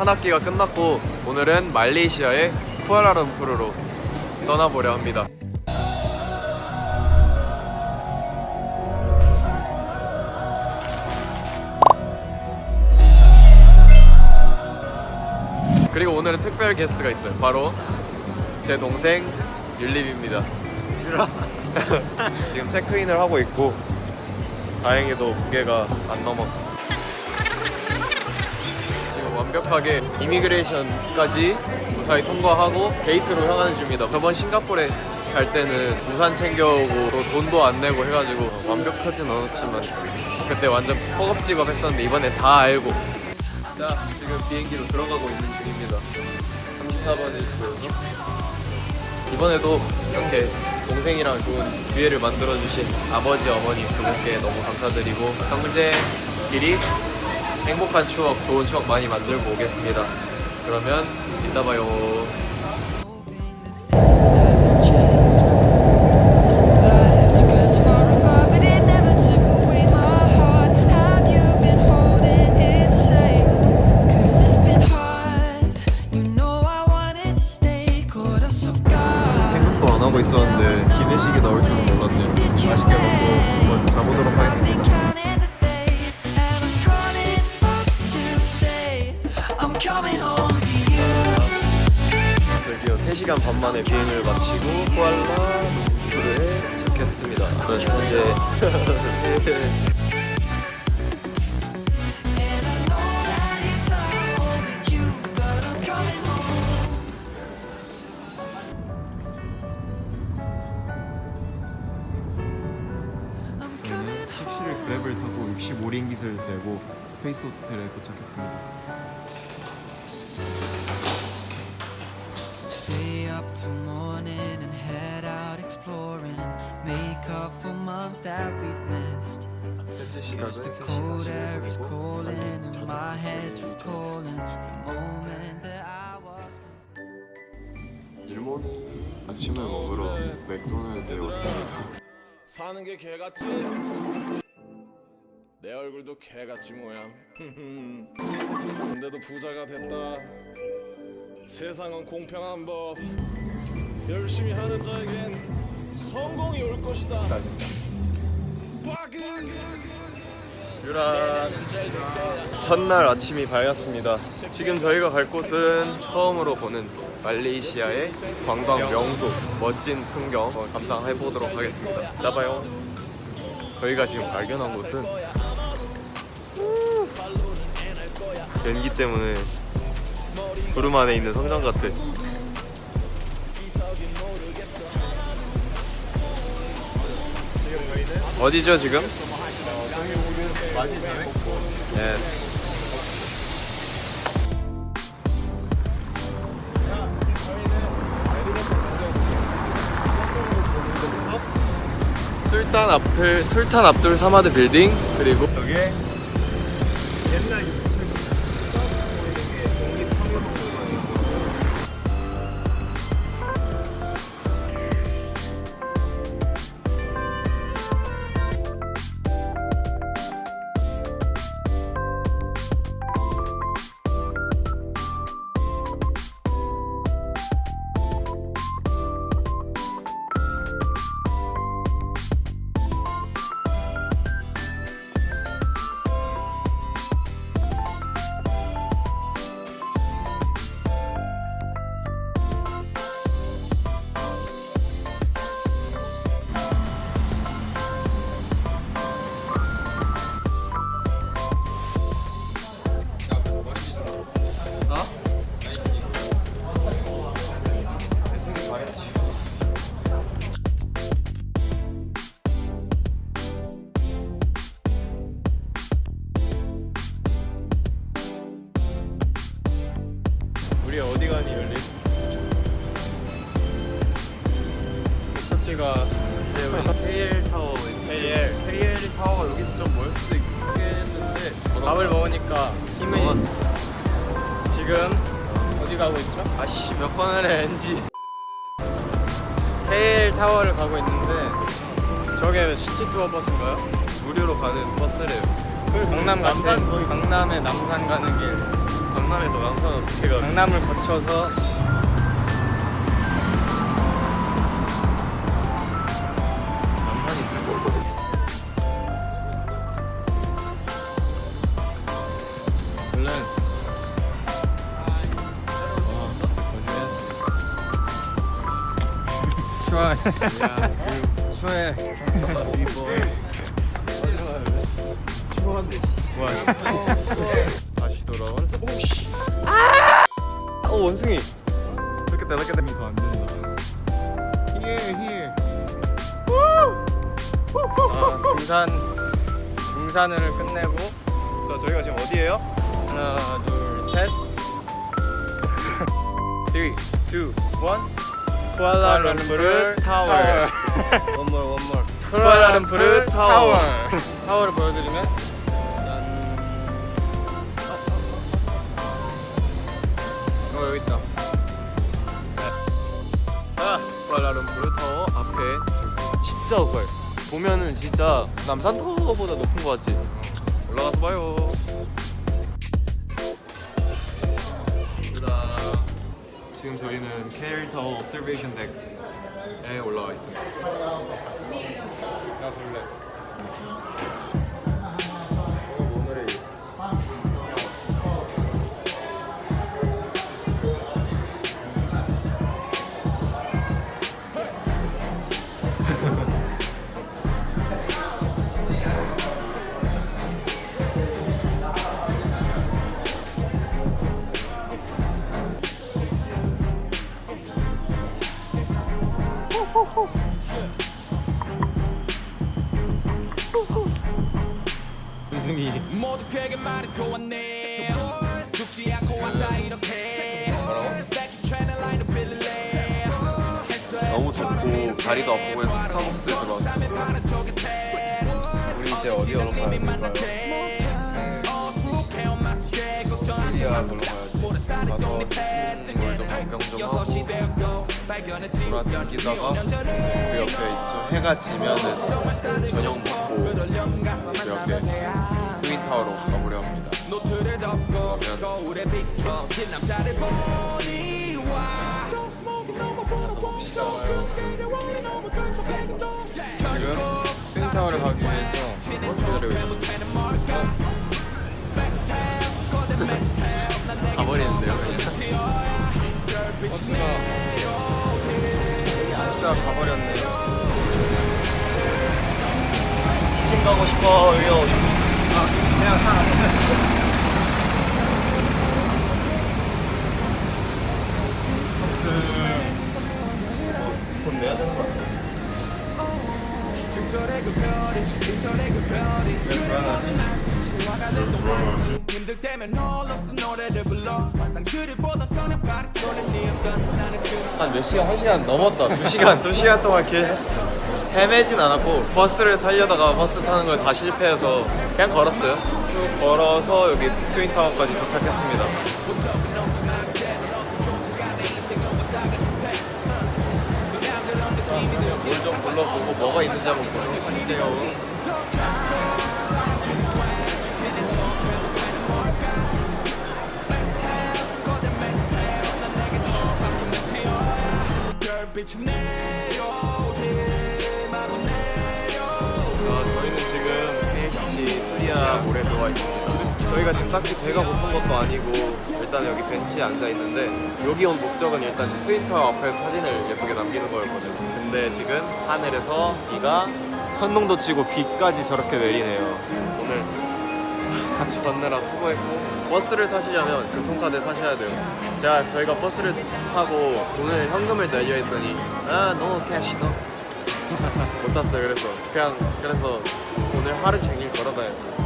한 학기가 끝났고 오늘은 말레이시아의 쿠알라룸푸르로 떠나보려 합니다. 그리고 오늘은 특별 게스트가 있어요. 바로 제 동생 율립입니다. 지금 체크인을 하고 있고 다행히도 무게가 안 넘었고 완벽하게 이미그레이션까지 무사히 통과하고 게이트로 향하는 중입니다. 저번 싱가포르에 갈 때는 우산 챙겨오고 또 돈도 안 내고 해가지고 완벽하진 않았지만 그때 완전 허겁지겁 했었는데 이번에 다 알고 자 지금 비행기로 들어가고 있는 중입니다. 34번에 있고요. 이번에도 이렇게 동생이랑 좋은 기회를 만들어주신 아버지 어머니 두 분께 너무 감사드리고 형제끼리 행복한 추억, 좋은 추억 많이 만들고 오겠습니다. 그러면 이따 봐요. 1시간 반 만에 비행을 마치고 코알라 루프르에 도착했습니다. 현재 저희는 택시를 그랩을 타고 65링깃을 내고 페이스 호텔에 도착했습니다. Stay up till morning and head out exploring. Make up for months that we've missed. 현재 시각은 Cause the 3시 cold air is 45분이고 calling and my head's recalling the moment that I was. 일본이 아침을 먹으러 맥도날드에 왔습니다. 사는 게 개같지 내 얼굴도 개같이 모양 근데도 부자가 됐다 세상은 공평한 법 열심히 하는 자에겐 성공이 올 것이다 유라 첫날 아침이 밝았습니다. 지금 저희가 갈 곳은 처음으로 보는 말레이시아의 관광 명소 멋진 풍경 감상해 보도록 하겠습니다. 짜봐요. 저희가 지금 발견한 곳은 연기 때문에 구름 안에 있는 성장 같아. 어디죠 지금? 예스. 술탄 앞틀 술탄 압둘 사마드 빌딩 그리고 여기에 옛날 밥을 먹으니까 힘이 어, 지금 어디 가고 있죠? 아씨 몇 번을 해 NG KL 타워를 가고 있는데 저게 시티 투어 버스인가요? 무료로 가는 버스래요 강남 같은 남산 거의 강남에 남산 가는 길 강남에서 남산 어떻게 가? 강남을 거쳐서 추워해 다시 돌아온. 아! 어 원숭이. 이렇게 이렇게 되면 이거 안 된다 Here here 아, 등산 등산을 끝내고 자 저희가 지금 어디예요? 하나 둘 셋 3, 2, 1 쿠알라룸푸르 타워 원몰 원몰 쿠알라룸푸르 타워. 타워를 보여드리면 짠 어, 여기 있다 자, 쿠알라룸푸르 타워 앞에 저기. 진짜 높아요. 보면은 진짜 남산 타워보다 높은 거 같지? 올라가서 봐요. 지금 저희는 타워 옵서베이션 덱에 올라와 있습니다. 나 볼래 아프고 해서 스타벅스에 들어왔어요. 우리 이제 어디 오러 가야 될까요? 시리아 놀러 가야지 가서 물도 변경 좀 하고 돌아다니다가 그 옆에 좀 해가 지면은 저녁 먹고 그 옆에 트윈타워로 가보려 합니다. 그러면 타워를 가기 위해서 버스 기다리고 있습니다. 가버리는데요. 버스가 버스가 가버렸네요 팀 가고 싶어요. 그냥 타 때면 홀로서 노래를 불러 환상 그리보다 선한 파리 손에 네 없던 나는 그한몇 시간? 한 시간 넘었다. 두 시간, 두 시간 동안 길 헤매진 않았고 버스를 타려다가 버스 타는 걸 다 실패해서 그냥 걸었어요. 쭉 걸어서 여기 트윈타워까지 도착했습니다. 물좀 불러보고 뭐가 있는지 한번 보러 갈게요. 별빛이 내려오지 마구 자, 저희는 지금 KHC 수리아 몰에 들어와 있습니다. 저희가 지금 딱히 배가 고픈 것도 아니고 일단 여기 벤치에 앉아 있는데 여기 온 목적은 일단 트윈타워 앞에서 사진을 예쁘게 남기는 거였거든요. 근데 지금 하늘에서 비가 천둥도 치고 비까지 저렇게 내리네요. 오늘 같이 걷느라 수고했고 버스를 타시려면 교통카드 타셔야 돼요. 자, 저희가 버스를 타고 돈을 현금을 내려 했더니 아, no cash, no. 못 탔어요 그래서 그냥 그래서 오늘 하루 종일 걸어다녔죠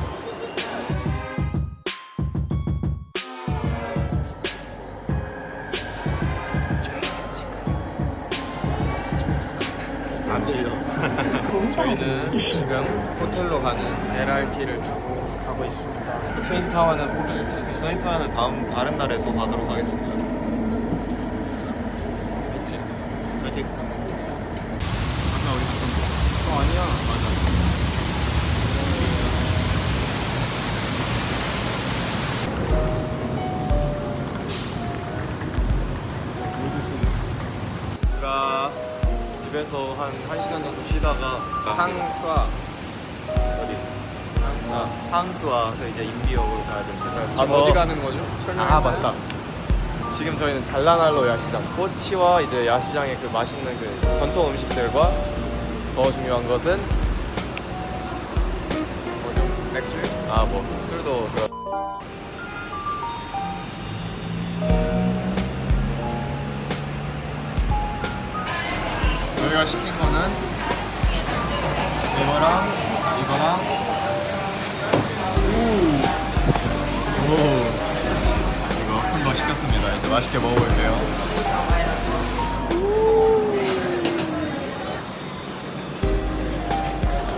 안 들려 저희는 지금 호텔로 가는 LRT를 타고 가고 있습니다. 트윈타워는 보기. 트윈타워는 다음 다른 날에 또 가도록 하겠습니다. 그치? 파이팅. 어, 아니야. 우리가 집에서 한 1시간 정도 쉬다가 항투아 항투아서 이제 인비역으로 가야 됩니다. 지금 어디 가는 거죠? 설명해 아 맞다. 지금 저희는 잘라날로 야시장 꼬치와 이제 야시장의 그 맛있는 그 전통 음식들과 더 중요한 것은 뭐죠? 맥주 아 뭐 술도 들어. 저희가 시킨 거는 이거랑 이거랑 이거 큰 거 시켰습니다. 이제 맛있게 먹어볼게요.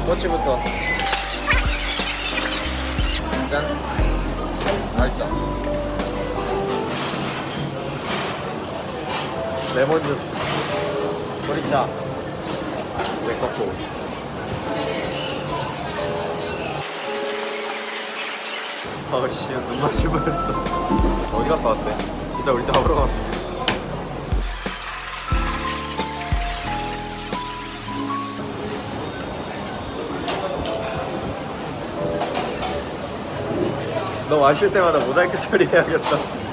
꼬치부터 짠 맛있다 레몬 주스. 보리차 내 거고. 아씨, 눈 마실 뻔했어. 어디 갔다 왔대? 진짜 우리 잡으러 갔너 마실 때마다 모자이크 처리해야겠다.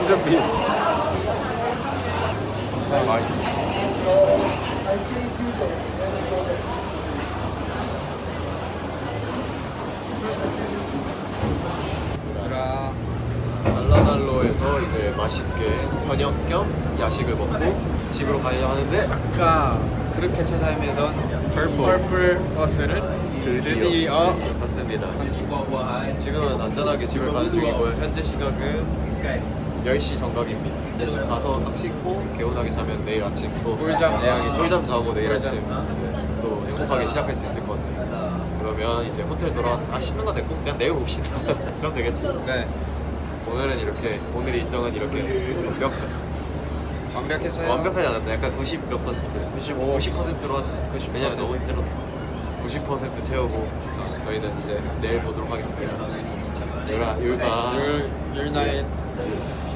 황금빛. 아, 맛있어. 그라 달라달로에서 이제 맛있게 저녁 겸 야식을 먹고 집으로 가야 하는데 아까 그렇게 찾아 헤매던 펄플. 펄플 버스를 드디어 갔습니다. 지금은 안전하게 집을 가는 중이고요. 현재 시각은 10시 정각입니다. 이제 집 가서 딱 씻고 개운하게 자면 내일 아침 또 꿀잠 예약이죠. 꿀잠 자고 내일. 아침 이제 또 행복하게 시작할 수 있을 것 같아요. 그러면 이제 호텔 돌아와서 아 씻는 거 됐고 그냥 내일 봅시다. 그럼 되겠죠. 네 오늘은 이렇게 오늘 일정은 이렇게 완벽 완벽했어요 완벽하지 않았다. 약간 90 몇 퍼센트. 95. 90%로 하자. 90%. 왜냐면 너무 힘들었다. 90% 채우고 저희는 이제 내일 보도록 하겠습니다. 유라 율바 율 율나잇